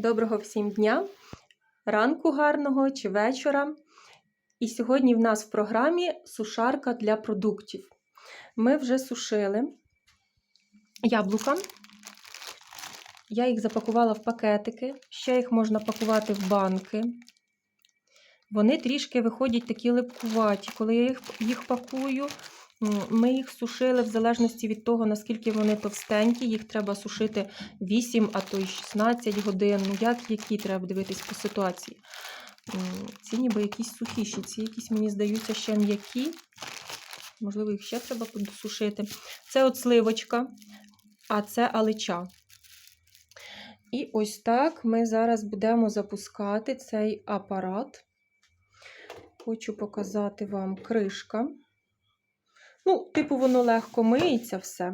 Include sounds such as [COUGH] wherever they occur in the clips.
Доброго всім дня, ранку гарного чи вечора. І сьогодні в нас в програмі сушарка для продуктів. Ми вже сушили яблука. Я їх запакувала в пакетики, ще їх можна пакувати в банки. Вони трішки виходять такі липкуваті. Коли я їх, їх пакую, ми їх сушили в залежності від того, наскільки вони товстенькі. Їх треба сушити 8, а то й 16 годин. Ну, як які треба дивитись по ситуації. Ці ніби якісь сухіші, ці якісь, мені здаються, ще м'які. Можливо, їх ще треба подосушити. Це от сливочка, а це алича. І ось так ми зараз будемо запускати цей апарат. Хочу показати вам кришка. Ну, типу, воно легко миється все.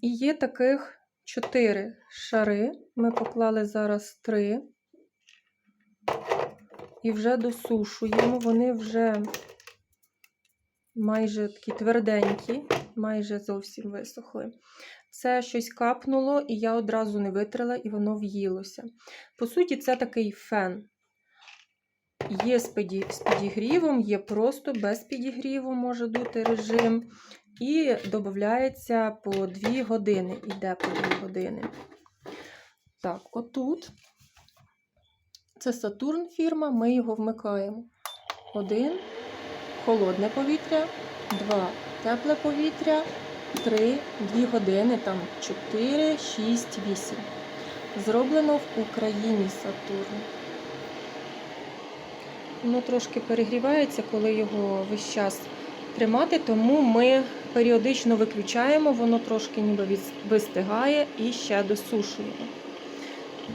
І є таких чотири шари. Ми поклали зараз три. І вже досушуємо. Вони вже майже такі тверденькі, майже зовсім висохли. Це щось капнуло, і я одразу не витрила, і воно в'їлося. По суті, це такий фен. Є з піді- з підігрівом, є просто без підігріву, може бути режим. І додається по 2 години. Іде по 2 години. Так, отут. Це Сатурн фірма, ми його вмикаємо. Один холодне повітря, два тепле повітря, три, 2 години, там 4, 6, 8. Зроблено в Україні Сатурн. Воно трошки перегрівається, коли його весь час тримати, тому ми періодично виключаємо, воно трошки ніби вистигає і ще досушуємо.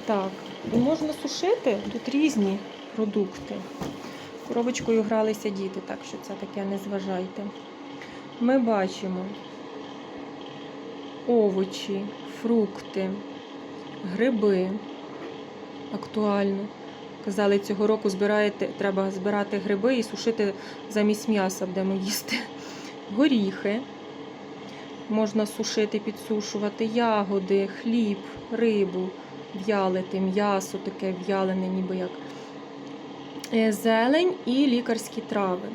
Так, і можна сушити тут різні продукти. Коробочкою гралися діти, так що це таке не зважайте. Ми бачимо овочі, фрукти, гриби. Актуально. Казали, цього року збираєте, треба збирати гриби і сушити замість м'яса, будемо їсти. Горіхи. Можна сушити, підсушувати, ягоди, хліб, рибу, в'ялити, м'ясо таке в'ялене, ніби як Е, зелень і лікарські трави.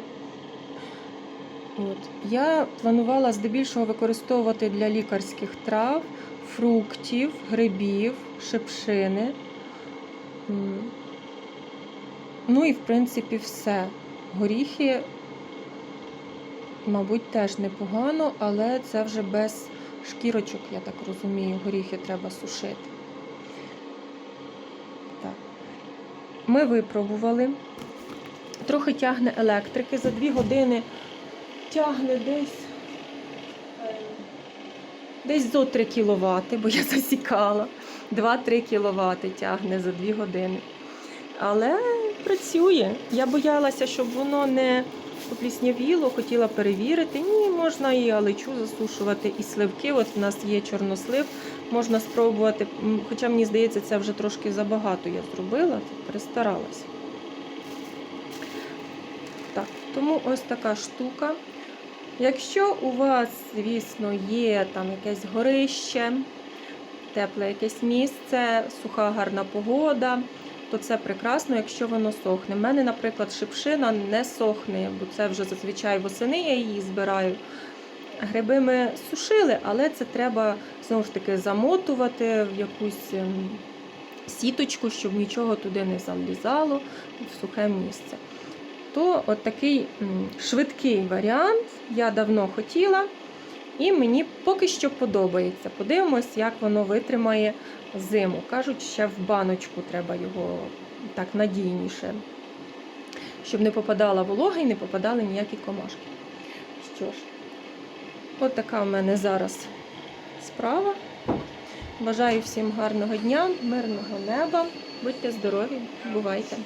От. Я планувала здебільшого використовувати для лікарських трав, фруктів, грибів, шипшини. Ну і, в принципі, все. Горіхи, мабуть, теж непогано, але це вже без шкірочок, я так розумію, горіхи треба сушити. Так. Ми випробували. Трохи тягне електрики. За 2 години тягне десь е, десь зо 3 кВт, бо я [LAUGHS] засікала. 2-3 кВт тягне за 2 години. Але працює. Я боялася, щоб воно не попліснявіло, хотіла перевірити. Ні, можна і алечу засушувати, і сливки. От в нас є чорнослив, можна спробувати. Хоча мені здається, це вже трошки забагато я зробила, перестаралася. Так, тому ось така штука. Якщо у вас, звісно, є там якесь горище, тепле якесь місце, суха гарна погода, то це прекрасно, якщо воно сохне. У мене, наприклад, шипшина не сохне, бо це вже зазвичай восени я її збираю. Гриби ми сушили, але це треба знову ж таки замотувати в якусь ем, сіточку, щоб нічого туди не залізало в сухе місце. То от такий швидкий варіант я давно хотіла, і мені поки що подобається. Подивимось, як воно витримає зиму. Кажуть, ще в баночку треба його так надійніше, щоб не попадала волога і не попадали ніякі комашки. Що ж, от така в мене зараз справа. Бажаю всім гарного дня, мирного неба. Будьте здорові, бувайте!